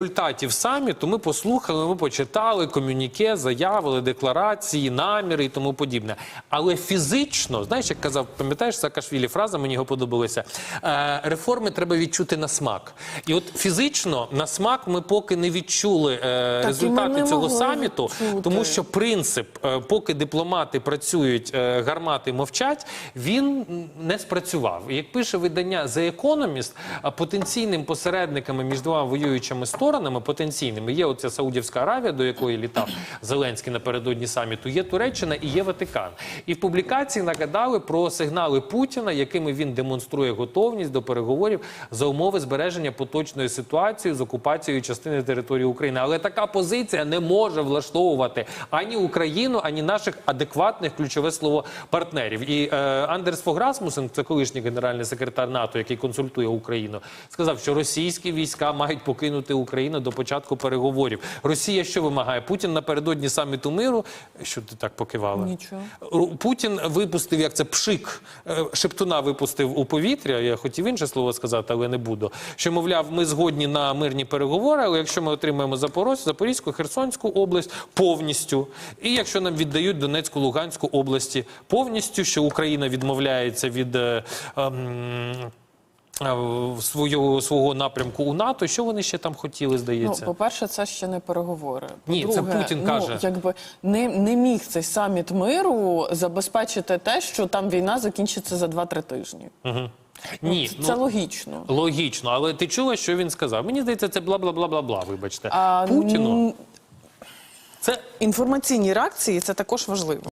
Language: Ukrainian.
результатів саміту ми послухали, ми почитали комюніке, заявили, декларації, наміри і тому подібне. Але фізично, знаєш, як казав, пам'ятаєш Саакашвілі, фраза мені його подобалася. Е, реформи треба відчути на смак. І от фізично на смак ми поки не відчули е, результати цього саміту, відчути. тому що принцип, е, поки дипломати працюють, е, гармати мовчать, він не спрацював. Як пише видання The Economist, а потенційним посередниками між двома воюючими сторонами, потенційними, є оця Саудівська Аравія, до якої літав Зеленський напередодні саміту, є Туреччина і є Ватикан. І в публікації нагадали про сигнали Путіна, якими він демонструє готовність до переговорів за умови збереження поточної ситуації з окупацією частини території України. Але така позиція не може влаштовувати ані Україну, ані наших адекватних ключове слово партнерів. І е, Андерс Фог Расмусен, це колишній генеральний секретар НАТО, який консультує Україну, сказав, що російські війська мають покинути Україну до початку переговорів. Росія що вимагає? Путін напередодні саміту миру. Що ти так покивала? Нічого. Путін випустив, як це пшик, е, шептуна випустив у повітря. Я хотів інше слово сказати, але не буду. Що мовляв, ми згодні на мирні переговори, але якщо ми отримаємо Запорозь, Запорізьку, Херсонську область повністю, і якщо нам віддають Донецьку, Луганську області повністю, що Україна відмовляється від. е, е, Свого, свого напрямку у НАТО, що вони ще там хотіли, здається, Ну, по-перше, це ще не переговори. Ні, це Путін ну, каже. якби не, не міг цей саміт миру забезпечити те, що там війна закінчиться за 2-3 тижні. Ні, Це ну, логічно. Логічно, але ти чула, що він сказав? Мені здається, це бла бла бла бла бла. Вибачте, А, Путіну це Інформаційні реакції це також важливо.